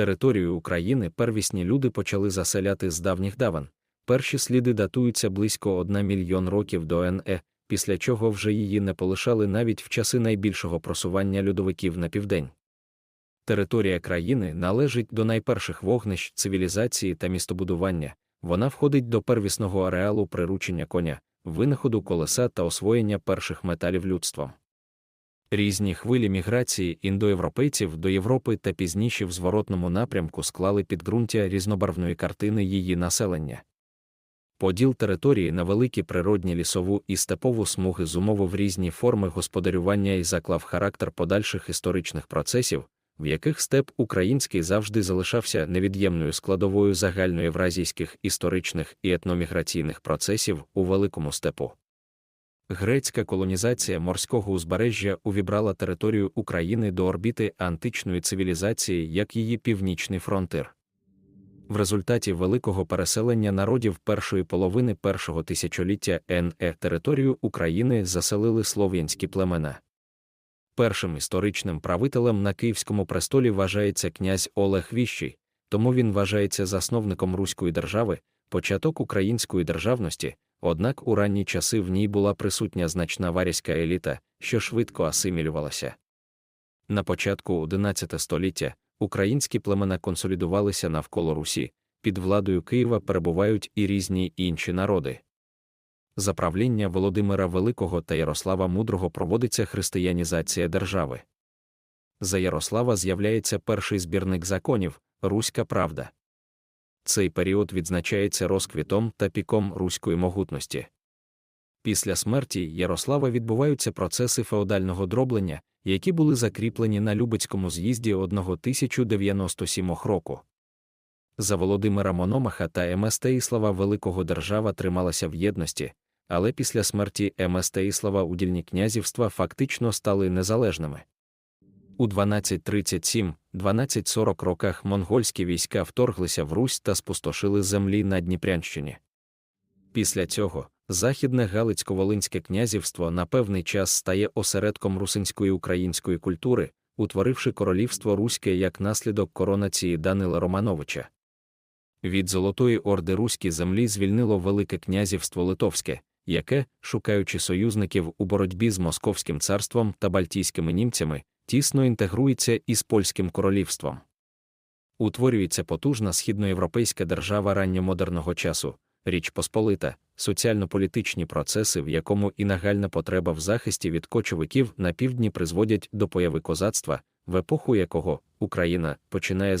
Територію України первісні люди почали заселяти з давніх давен. Перші сліди датуються близько 1 мільйон років до НЕ, після чого вже її не полишали навіть в часи найбільшого просування льодовиків на південь. Територія країни належить до найперших вогнищ цивілізації та містобудування, вона входить до первісного ареалу приручення коня, винаходу колеса та освоєння перших металів людством. Різні хвилі міграції індоєвропейців до Європи та пізніше в зворотному напрямку склали підґрунтя різнобарвної картини її населення. Поділ території на великі природні лісову і степову смуги зумовив різні форми господарювання і заклав характер подальших історичних процесів, в яких степ український завжди залишався невід'ємною складовою загальноєвразійських історичних і етноміграційних процесів у великому степу. Грецька колонізація морського узбережжя увібрала територію України до орбіти античної цивілізації як її північний фронтир. В результаті великого переселення народів першої половини першого тисячоліття НЕ територію України заселили слов'янські племена. Першим історичним правителем на Київському престолі вважається князь Олег Віщий, тому він вважається засновником Руської держави, початок української державності, однак у ранні часи в ній була присутня значна варязька еліта, що швидко асимілювалася. На початку XI століття українські племена консолідувалися навколо Русі, під владою Києва перебувають і різні інші народи. За правління Володимира Великого та Ярослава Мудрого проводиться християнізація держави. За Ярослава з'являється перший збірник законів Руська Правда. Цей період відзначається розквітом та піком руської могутності. Після смерті Ярослава відбуваються процеси феодального дроблення, які були закріплені на Любецькому з'їзді 1097 року. За Володимира Мономаха та Еместеїслава Великого держава трималася в єдності, але після смерті Еместеїслава удільні князівства фактично стали незалежними. У 1237-1240 роках монгольські війська вторглися в Русь та спустошили землі на Дніпрянщині. Після цього Західне Галицько-Волинське князівство на певний час стає осередком русинської української культури, утворивши королівство Руське як наслідок коронації Данила Романовича. Від Золотої Орди Руські землі звільнило Велике князівство Литовське, яке, шукаючи союзників у боротьбі з Московським царством та бальтійськими німцями, тісно інтегрується із польським королівством. Утворюється потужна східноєвропейська держава ранньомодерного часу, Річ Посполита, соціально-політичні процеси, в якому і нагальна потреба в захисті від кочовиків на півдні призводять до появи козацтва, в епоху якого Україна починає